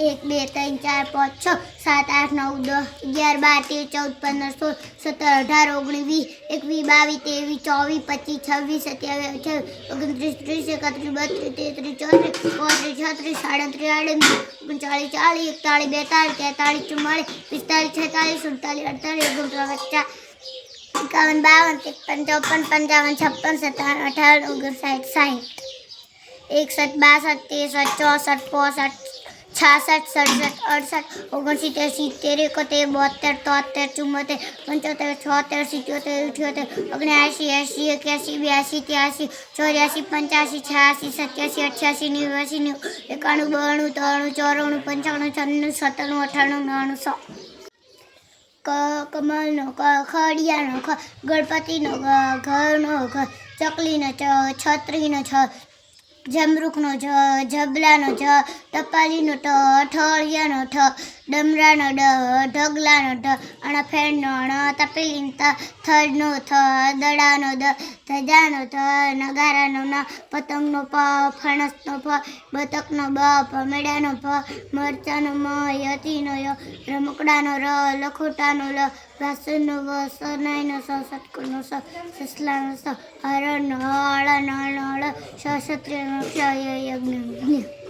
એક બે ત્રણ ચાર પાંચ છ સાત આઠ નવ દસ અગિયાર બાર તેર ચૌદ પંદર સોળ સત્તર અઢાર ઓગણીસ વીસ એકવીસ બાવીસ ત્રેવીસ ચોવીસ પચીસ છવ્વીસ સત્યાવીસ અઠ્યાવીસ ઓગણત્રીસ ત્રીસ એકત્રીસ બત્રીસ તેત્રીસ ચોત્રીસ પાંત્રીસ છત્રીસ સાડત્રીસ આડત્રીસ ઓગણચાળીસ ચાળીસ એકતાળીસ બેતાળીસ તેતાળીસ ચુમ્માળીસ પિસ્તાળીસ છેતાળીસ સુડતાલીસ અડતાલીસ ઓગણપચાસ પચાસ એકાવન બાવન ત્રેપન ચોપન પંચાવન છપ્પન સત્તાવન અઠાવન ઓગણસાઠ સાઠ એકસઠ બાસઠ ત્રેસઠ ચોસઠ પોસઠ છાસઠ, સડસઠ, અડસઠ, ઓગણસિત્તેર, સિત્તેર, એકોતેર બોતેર તોતેર ચુમ્મોતેર પંચોતેર, છોતેર, સિત્યોતેર, અઠ્યોતેર ઓગણ્યાસી એંસી એક્યાસી બ્યાસી ત્યાસી ચોર્યાસી પંચ્યાસી છ્યાસી સત્યાસી અઠ્યાસી નેવ્યાસી નેવું, એકાણું, બાણું, ત્રાણું, ચોરાણું, પંચાણું, છન્નું, સત્તાણું અઠાણું નાણું સો. ક, કમલનો ક, ખડિયાનો ખ, ગણપતિનો ઘરનો ઘ ચકલીનો છત્રીનો છ જમરૂખનો જ જબલાનો જ ટપાલીનો ટ અઠળિયાનો ઠ ડમરાનો ડ, ઢગલાનો ઢ અણફેણનો અણ, તપેલીન ત, થડનો થ, દડાનો દ, ધજાનો ધ નગારાનો ન, પતંગનો પ, ફણસનો ફ બતકનો બ, ભમેડાનો ભ મરચાનો મ, યતીનો ય, રમકડાનો ર, લખોટાનો લ વાસણનો વ, સનાઈનો સ, સટકોનો સ, સસલાનો સ, હરણનો હ અળનો અળનો અળ સ ક્ષત્રિયનો ક્ષ ય યજ્ઞનો જ્ઞ